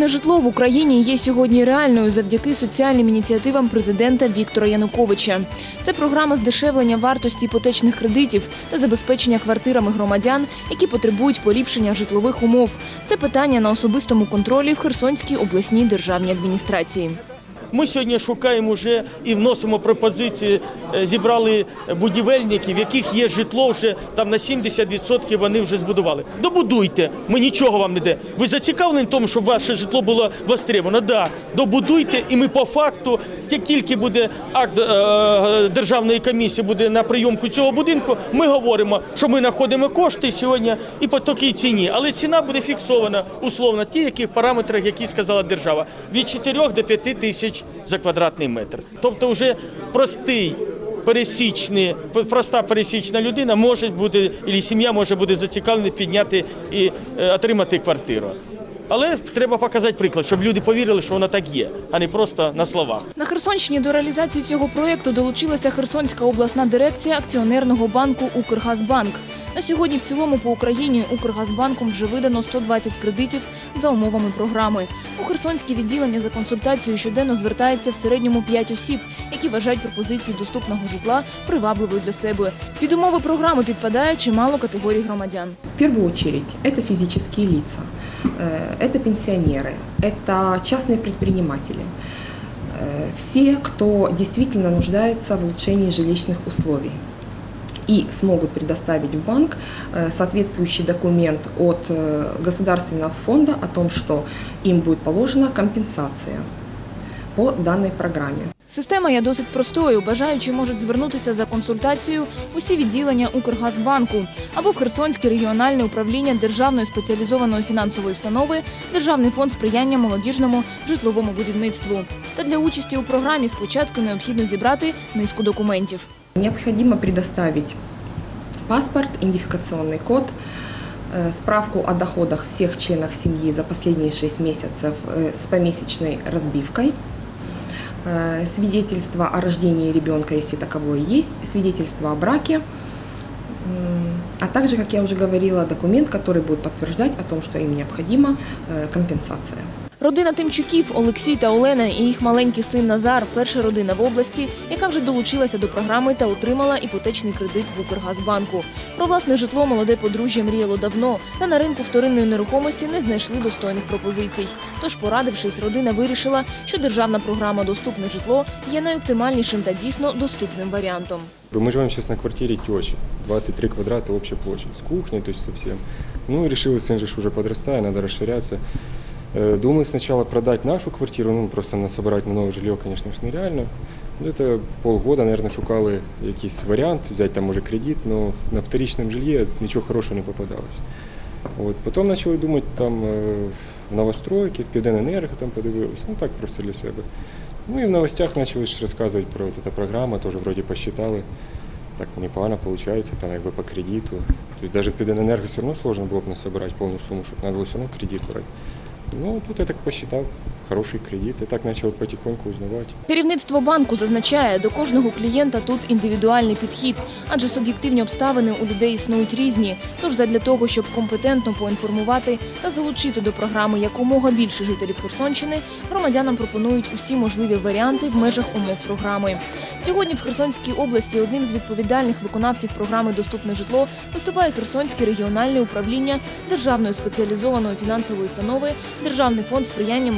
доступне житло в Україні є сьогодні реальною завдяки соціальним ініціативам президента Віктора Януковича. Це програма здешевлення вартості іпотечних кредитів та забезпечення квартирами громадян, які потребують поліпшення житлових умов. Це питання на особистому контролі в Херсонській обласній державній адміністрації. Ми сьогодні шукаємо вже і вносимо пропозиції. Е, Зібрали будівельників, в яких є житло вже там на 70% вони вже збудували. Добудуйте, ми нічого вам не де. Ви зацікавлені в тому, щоб ваше житло було востребовано? Да, добудуйте, і ми по факту, як тільки буде акт е, державної комісії буде на прийомку цього будинку, ми говоримо, що ми знаходимо кошти сьогодні і по такій ціні. Але ціна буде фіксована условно ті, які параметри, які сказала держава, від 4 до 5 тисяч за квадратний метр. Тобто, вже простий. Пересічний, проста пересічна людина може бути, і сім'я може бути зацікавлена підняти і е, отримати квартиру. Але треба показати приклад, щоб люди повірили, що воно так є, а не просто на словах. На Херсонщині до реалізації цього проєкту долучилася Херсонська обласна дирекція акціонерного банку «Укргазбанк». На сьогодні в цілому по Україні «Укргазбанком» вже видано 120 кредитів за умовами програми. У Херсонське відділення за консультацією щоденно звертається в середньому 5 осіб, які вважають пропозицію доступного житла привабливою для себе. Під умови програми підпадає чимало категорій громадян. В первую очередь это физические лица, э, это пенсионеры, это частные предприниматели, э, все, кто действительно нуждается в улучшении жилищных условий и смогут предоставить в банк э, соответствующий документ от э, государственного фонда о том, что им будет положена компенсация по данной программе. Система є досить простою. Бажаючі можуть звернутися за консультацією в усі відділення Укргазбанку або в Херсонське регіональне управління Державної спеціалізованої фінансової установи Державний фонд сприяння молодіжному житловому будівництву. Та для участі у програмі спочатку необхідно зібрати низку документів. Необходимо предоставить паспорт, идентификационный код, э, справку о доходах всех членов семьи за последние 6 месяцев э, с помесячной разбивкой, э, свидетельство о рождении ребенка, если таковое есть, свидетельство о браке, а также, как я уже говорила, документ, который будет подтверждать о том, что им необходима э, компенсация. Родина Тимчуків, Олексій та Олена і їх маленький син Назар перша родина в області, яка вже долучилася до програми та отримала іпотечний кредит в Укргазбанку. Про власне житло молоде подружжя мріяло давно, та на ринку вторинної нерухомості не знайшли достойних пропозицій. Тож, порадившись, родина вирішила, що державна програма Доступне житло є найоптимальнішим та дійсно доступним варіантом. Мы живем сейчас на квартире тещи, 23 квадрата общая площадь, с кухней, то есть. Ну и решил, сын же уже подрастает, надо расширяться. Э, Думаю сначала продать нашу квартиру, ну просто на собрать на новое жилье, конечно ж, нереально. Это полгода, наверное, шукали якийсь вариант, взять там уже кредит, но на вторичном жилье ничего хорошего не попадалось. От. Потім почали думати там е, в новостройки, в Південенерго там подивилися, ну так просто для себе. Ну і в новостях почали розказувати про от цю програму, теж вроді посчитали. Так непогано виходить, там якби по кредиту. Тобто навіть Південенерго все одно сложно було б не собрати повну суму, щоб треба було все одно кредит брати. Ну, тут я так посчитав, хороший кредит, і так почав потихоньку узнавати. Керівництво банку зазначає, до кожного клієнта тут індивідуальний підхід, адже суб'єктивні обставини у людей існують різні. Тож задля того, щоб компетентно поінформувати та залучити до програми якомога більше жителів Херсонщини, громадянам пропонують усі можливі варіанти в межах умов програми. Сьогодні в Херсонській області одним з відповідальних виконавців програми Доступне житло виступає Херсонське регіональне управління Державної спеціалізованої фінансової установи Державний фонд сприяння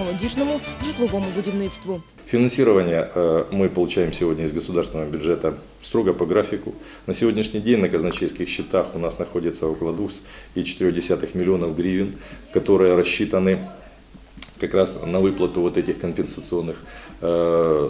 молодіжному житловому будівництву. Финансирование э, мы получаем сегодня из государственного бюджета строго по графику. На сегодняшний день на казначейских счетах у нас находится около 2,4 миллионов гривен, которые рассчитаны как раз на выплату вот этих компенсационных э,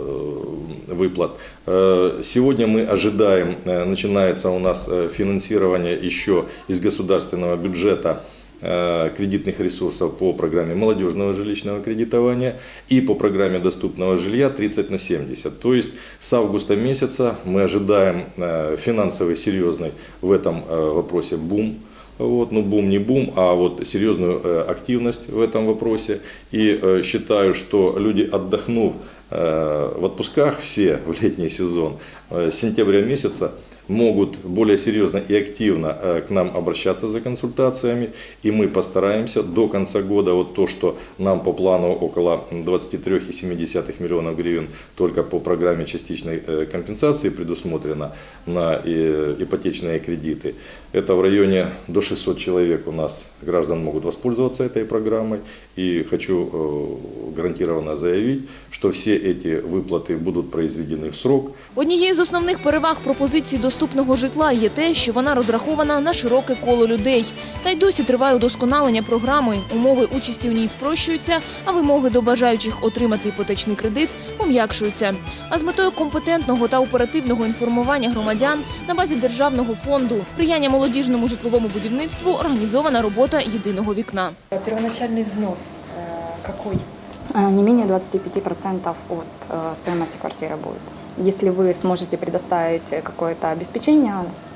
выплат. Э, Сегодня мы ожидаем, начинается у нас финансирование еще из государственного бюджета кредитных ресурсов по программе молодежного жилищного кредитования и по программе доступного жилья 30 на 70. То есть с августа месяца мы ожидаем э, финансовый серьезный в этом э, вопросе бум. Вот, ну бум не бум, а вот серьезную э, активность в этом вопросе. И э, считаю, что люди, отдохнув э, в отпусках все в летний сезон, э, с сентября месяца могут более серьезно и активно э, к нам обращаться за консультациями, и мы постараемся до конца года вот то, что нам по плану около 23,7 миллионов гривен только по программе частичной э, компенсации предусмотрено на э, ипотечные кредиты. Это в районе до 600 человек у нас граждан могут воспользоваться этой программой. И хочу э, гарантированно заявить, что все эти выплаты будут произведены в срок, Однією з основних переваг пропозиції доступного житла є те, що вона розрахована на широке коло людей. Та й досі триває удосконалення програми. Умови участі в ній спрощуються, а вимоги до бажаючих отримати іпотечний кредит пом'якшуються. А з метою компетентного та оперативного інформування громадян на базі державного фонду сприяння молодіжному житловому будівництву організована робота єдиного вікна. Первоначальный взнос э, какой? Э, Не менее 25% от э, стоимости квартиры будет. Если вы сможете предоставить какое-то обеспечение,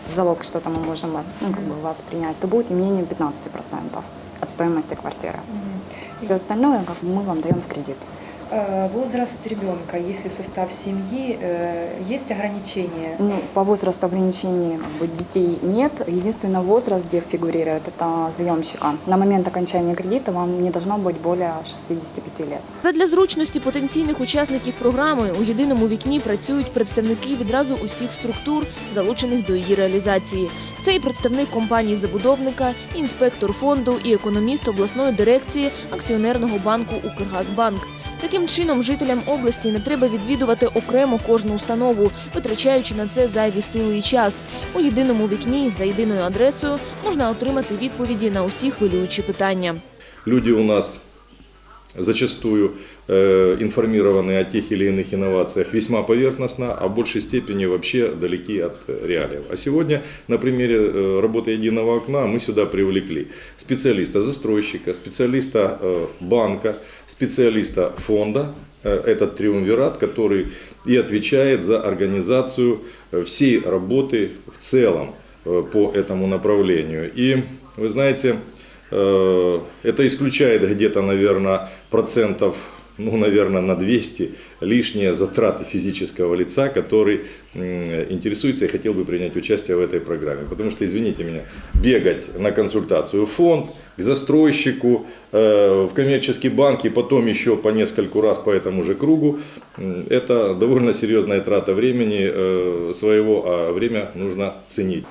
в залог что-то мы можем ну, как бы вас принять, то будет не менее 15% от стоимости квартиры. Все остальное как бы, мы вам даем в кредит. Э, Возраст ребенка, если состав семьи, э, есть ограничения? Ну, по возрасту ограничений как бы, детей нет. Единственный возраст, где фигурирует, это заемщика. На момент окончания кредита вам не должно быть более 65 лет. Задля зручності потенційних учасників програми у єдиному вікні працюють представники відразу усіх структур, залучених до її реалізації. Це і представник компанії забудовника, і інспектор фонду, і економіст обласної дирекції акціонерного банку Укргазбанк. Таким чином, жителям області не треба відвідувати окремо кожну установу, витрачаючи на це зайві сили і час. У єдиному вікні за єдиною адресою можна отримати відповіді на усі хвилюючі питання. Люди у нас зачастую э, информированы о тех или иных инновациях весьма поверхностно, а в большей степени вообще далеки от реалиев. А сегодня на примере э, работы единого окна мы сюда привлекли специалиста-застройщика, специалиста э, банка, специалиста фонда, Э, этот триумвират, который и отвечает за организацию э, всей работы в целом по этому направлению. И вы знаете, это исключает где-то, наверное, процентов, ну, наверное, на 200 лишние затраты физического лица, который интересуется и хотел бы принять участие в этой программе. Потому что, извините меня, бегать на консультацию в фонд, к застройщику, э, в коммерческий банк и потом еще по нескольку раз по этому же кругу, это довольно серьезная трата времени э, своего, а время нужно ценить.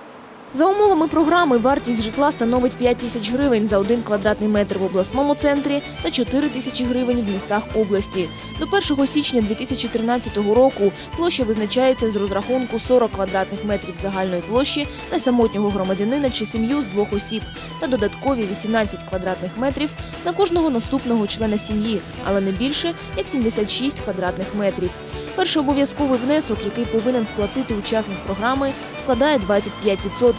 За умовами програми вартість житла становить 5 тисяч гривень за один квадратний метр в обласному центрі та 4 тисячі гривень в містах області. До 1 січня 2013 року площа визначається з розрахунку 40 квадратних метрів загальної площі на самотнього громадянина чи сім'ю з двох осіб та додаткові 18 квадратних метрів на кожного наступного члена сім'ї, але не більше як 76 квадратних метрів. Перший обов'язковий внесок, який повинен сплатити учасник програми, складає 25%.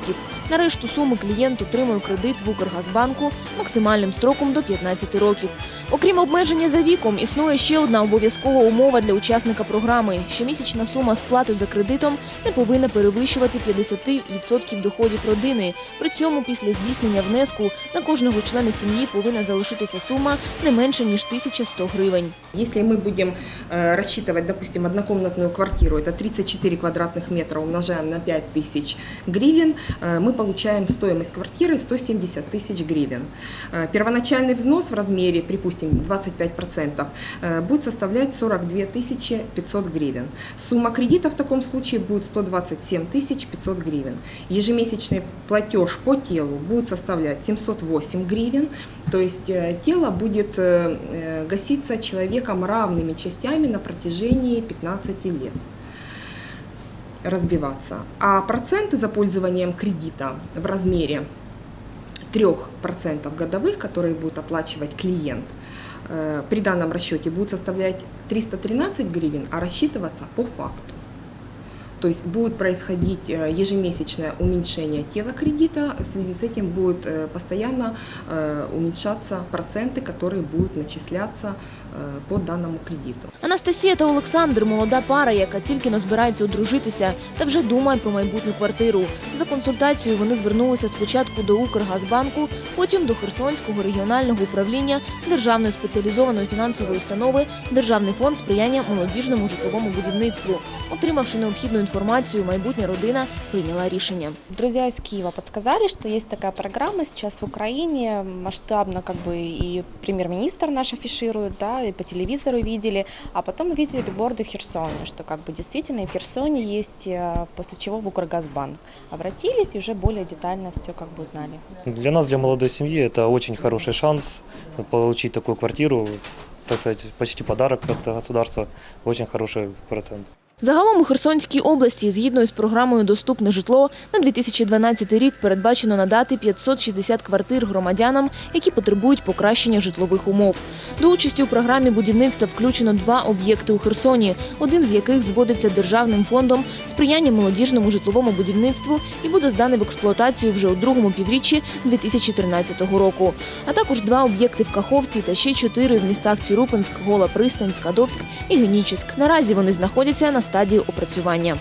На решту суми клієнт отримує кредит в Укргазбанку максимальним строком до 15 років. Окрім обмеження за віком, існує ще одна обов'язкова умова для учасника програми. Щомісячна сума сплати за кредитом не повинна перевищувати 50% доходів родини. При цьому після здійснення внеску на кожного члена сім'ї повинна залишитися сума не менше ніж 1100 гривень. Если мы будем э, рассчитывать, допустим, однокомнатную квартиру, это 34 квадратных метра умножаем на 5 тысяч гривен, э, мы получаем стоимость квартиры 170 тысяч гривен. Э, Первоначальный взнос в размере, припустим, 25%, э, будет составлять 42 тысячи 500 гривен. Сумма кредита в таком случае будет 127 тысяч 500 гривен. Ежемесячный платеж по телу будет составлять 708 гривен, то есть э, тело будет э, гаситься человеком равными частями на протяжении 15 лет разбиваться. А проценты за пользованием кредита в размере 3% годовых, которые будет оплачивать клиент, э, при данном расчете будет составлять 313 гривен, а рассчитываться по факту. То есть будет происходить э, ежемесячное уменьшение тела кредита, в связи с этим будут э, постоянно уменьшаться проценты, которые будут начисляться по данному кредиту. Анастасія та Олександр молода пара, яка тільки но збирається одружитися та вже думає про майбутню квартиру. За консультацією вони звернулися спочатку до Укргазбанку, потім до Херсонського регіонального управління Державної спеціалізованої фінансової установи Державний фонд сприяння молодіжному житловому будівництву. Отримавши необхідну інформацію, майбутня родина прийняла рішення. Друзья из Киева подсказали, что есть такая программа сейчас в Украине, масштабно как бы и премьер-министр наш афиширует, да, и по телевизору видели, а потом увидели бигборды в Херсоне, что как бы действительно и в Херсоне есть, э, после чего в Укргазбанк обратились и уже более детально все как бы узнали. Для нас, для молодой семьи, это очень хороший шанс получить такую квартиру, так сказать, почти подарок от государства, очень хороший процент. Загалом у Херсонській області, згідно із програмою Доступне житло, на 2012 рік передбачено надати 560 квартир громадянам, які потребують покращення житлових умов. До участі у програмі будівництва включено два об'єкти у Херсоні, один з яких зводиться Державним фондом сприяння молодіжному житловому будівництву і буде зданий в експлуатацію вже у другому півріччі 2013 року. А також два об'єкти в Каховці та ще чотири в містах Цюрупинськ, Гола Пристань, Скадовськ і Генічеськ. Наразі вони знаходяться на стадії опрацювання.